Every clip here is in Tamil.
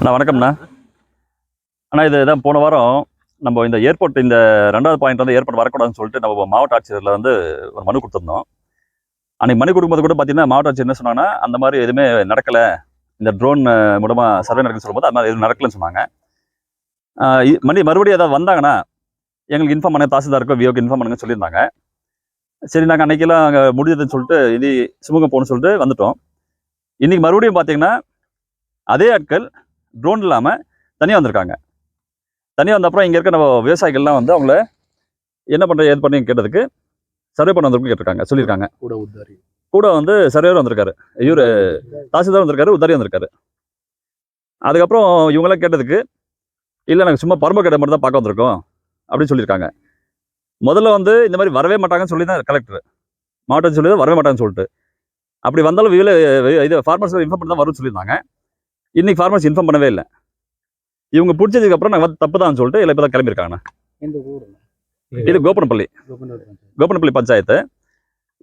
அண்ணா வணக்கம்ண்ணா. அண்ணா இது தான் போன வாரம் நம்ம இந்த ஏர்போர்ட் இந்த ரெண்டாவது பாயிண்ட் வந்து ஏர்போர்ட் வரக்கூடாதுன்னு சொல்லிட்டு நம்ம மாவட்ட ஆட்சியரில் வந்து ஒரு மனு கொடுத்துருந்தோம். அன்னைக்கு மனு கொடுக்கும்போது கூட பார்த்தீங்கன்னா மாவட்ட ஆட்சியர் என்ன சொன்னாங்கன்னா அந்த மாதிரி எதுவுமே நடக்கலை. இந்த ட்ரோன் மூலமாக சர்வே நடக்குன்னு சொல்லும்போது அது மாதிரி எதுவும் நடக்கலைன்னு சொன்னாங்க. மணி மறுபடியும் ஏதாவது வந்தாங்கன்னா எங்களுக்கு இன்ஃபார்ம் பண்ண தாசில்தாருக்கோ வியோக்கு இன்ஃபார்ம் பண்ணுங்கன்னு சொல்லியிருந்தாங்க. சரி நாங்கள் அன்றைக்கெல்லாம் அங்கே முடிஞ்சதுன்னு சொல்லிட்டு இது சுமூகம் போகணும்னு சொல்லிட்டு வந்துட்டோம். இன்னைக்கு மறுபடியும் பார்த்தீங்கன்னா அதே ஆட்கள் ட்ரோன் இல்லாமல் தனியாக வந்திருக்காங்க. தனியாக வந்த அப்புறம் இங்கே இருக்க நம்ம விவசாயிகள்லாம் வந்து அவங்கள என்ன பண்ணுற ஏது பண்ணி கேட்டதுக்கு சர்வே பண்ண வந்திருக்கு கேட்டிருக்காங்க சொல்லியிருக்காங்க. கூட உத்தாரி. கூட வந்து சர்வேவர் வந்திருக்காரு. இவர் தாசில்தார் வந்திருக்காரு உதாரி வந்திருக்காரு. அதுக்கப்புறம் இவங்களாம் கேட்டதுக்கு இல்லை நாங்கள் சும்மா பரம கடை மட்டும் தான் பார்க்க வந்திருக்கோம் அப்படின்னு சொல்லியிருக்காங்க. முதல்ல வந்து இந்த மாதிரி வரவே மாட்டாங்கன்னு சொல்லி தான் கலெக்டர் மாவட்டம் சொல்லி தான் வரவே மாட்டாங்கன்னு சொல்லிட்டு. அப்படி வந்தாலும் வில இது ஃபார்மர்ஸ் இன்ஃபார்ம் பண்ணி தான் வரும்னு சொல்லியிருந்தாங்க. இன்னைக்கு ஃபார்மர்ஸ் இன்ஃபார்ம் பண்ணவே இல்லை. இவங்க பிடிச்சதுக்கு அப்புறம் நாங்கள் வந்து தப்பு தான் சொல்லிட்டு இல்லை இப்போ தான் கிளம்பியிருக்காங்கண்ணா இது கோபனப்பள்ளி. கோபனப்பள்ளி பஞ்சாயத்து.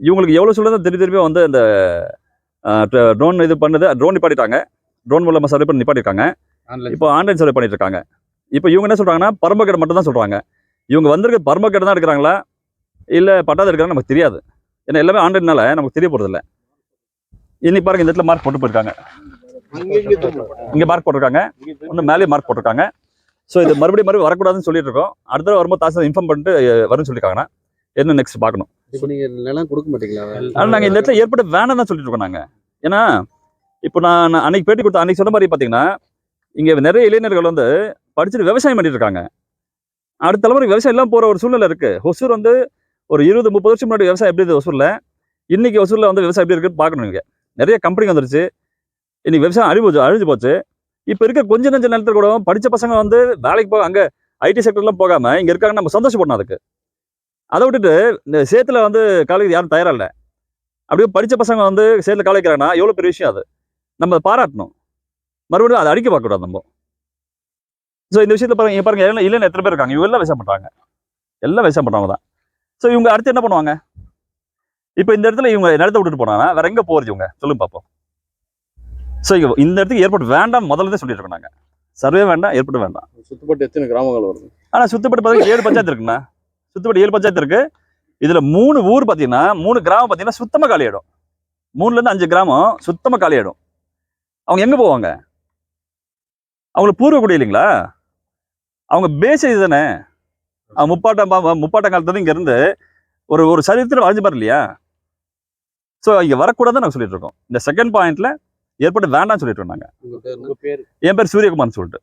இவங்களுக்கு எவ்வளோ சொல்லுறது திருப்பி திருப்பி வந்து இந்த ட்ரோன் இது பண்ணுது ட்ரோன் நிப்பாட்டிட்டாங்க. ட்ரோன் மூலமாக சர்வே பண்ணி நிப்பாட்டிருக்காங்க இப்போ ஆன்லைன் சர்வே பண்ணிட்டு இருக்காங்க இப்போ இவங்க என்ன சொல்றாங்கன்னா பரம்பக்கடை மட்டும் தான் சொல்றாங்க. இவங்க வந்திருக்க பரம்பக்கடை தான் எடுக்கிறாங்களா? இல்லை பட்டாது எடுக்கிறாங்க நமக்கு தெரியாது. ஏன்னா எல்லாமே ஆன்லைன்னால நமக்கு தெரிய போறது இல்ல இன்னைக்கு பாருங்க இந்த இடத்துல மார்க் போட்டு போயிருக்காங்க. இங்க மார்க் போட்டிருக்காங்க. இன்னும் மேலேயும் மார்க் போட்டிருக்காங்க. ஸோ இது மறுபடியும் மறுபடியும் வரக்கூடாதுன்னு சொல்லிட்டு இருக்கோம். அடுத்த தடவை வரும்போது தாசில்தார் இன்ஃபார்ம் பண்ணிட்டு வரும்னு சொல்லியிருக்காங்கன்னா என்ன நெக்ஸ்ட் பார்க்கணும். இப்போ நீங்க நிலம் கொடுக்க மாட்டீங்களா? ஆனால் நாங்கள் இந்த இடத்துல ஏற்பட வேணாம் தான் சொல்லிட்டு இருக்கோம் நாங்கள் ஏன்னா இப்போ நான் அன்னைக்கு பேட்டி கொடுத்த அன்னைக்கு சொன்ன மாதிரி பார்த்தீங்கன்னா இங்கே நிறைய இளைஞர்கள் வந்து படிச்சுட்டு விவசாயம் பண்ணிட்டு இருக்காங்க. அடுத்த தலைமுறை விவசாயம் எல்லாம் போகிற ஒரு சூழ்நிலை இருக்கு. ஒசூர் வந்து ஒரு இருபது முப்பது வருஷம் முன்னாடி விவசாயம் எப்படி இருந்தது ஒசூரில்? இன்னைக்கு ஒசூரில் வந்து விவசாயம் எப்படி இருக்குன்னு பார்க்கணும் நீங்கள் நிறைய கம்பெனி வந்துருச்சு. இன்னைக்கு விவசாயம் அழிவு போச்சு அழிஞ்சு போச்சு. இப்போ இருக்க கொஞ்ச நஞ்ச நேரத்தில் கூட படித்த பசங்க வந்து வேலைக்கு போக அங்கே ஐடி செக்டர்லாம் போகாமல் இங்கே இருக்காங்க நம்ம சந்தோஷப்படணும் அதுக்கு. அதை விட்டுட்டு இந்த சேத்துல வந்து காலேஜ் யாரும் தயாராக இல்லை. அப்படியே படித்த பசங்க வந்து சேத்துல காலைக்கிறாங்கன்னா எவ்வளோ பெரிய விஷயம் அது? நம்ம பாராட்டணும். மறுபடியும் அதை அடிக்க பார்க்கக்கூடாது நம்ம. ஸோ இந்த விஷயத்தில் பாருங்க பாருங்க எல்லாம் இல்லைன்னு எத்தனை பேர் இருக்காங்க? இவங்க எல்லாம் விஷயம் பண்ணுறாங்க எல்லாம் விஷயம் பண்ணுறவங்க தான். ஸோ இவங்க அடுத்து என்ன பண்ணுவாங்க? இப்போ இந்த இடத்துல இவங்க இடத்த விட்டுட்டு போனாங்கன்னா வேற எங்கே போகிறது இவங்க? சொல்லுங்க பார்ப்போம் ஸோ இந்த இடத்துக்கு ஏற்பட்டு வேண்டாம் முதல்ல தான் சொல்லிட்டு இருக்கோம் நாங்க சர்வே வேண்டாம் ஏற்பட்டு வேண்டாம். சுத்தப்பட்டு எத்தனை கிராமங்கள் வருது? ஆனா சுத்தப்பட்டு பார்த்தீங்கன்னா ஏழு பஞ்சாயத்து இருக்குண்ணா. சுத்தப்பட்டு ஏழு பஞ்சாயத்து இருக்கு. இதுல மூணு ஊர் பாத்தீங்கன்னா மூணு கிராமம் பாத்தீங்கன்னா சுத்தமா காலியாயிடும் மூணுல இருந்து அஞ்சு கிராமம் சுத்தமா காலியாயிடும் அவங்க எங்க போவாங்க? அவங்களுக்கு பூர்வ குடி இல்லைங்களா? அவங்க பேஸ் தானே? அவங்க முப்பாட்டம் முப்பாட்டம் காலத்துல இங்க இருந்து ஒரு ஒரு சரித்திரம் அழிஞ்சு பாரு இல்லையா? ஸோ இங்க வரக்கூடாதுன்னு நாங்கள் சொல்லிட்டு இருக்கோம். இந்த செகண்ட் பாயிண்ட்ல ஏற்பட்டு வேண்டாம்னு சொல்லிட்டு பேர்? என் பேர் சூரியகுமார்னு சொல்லிட்டு.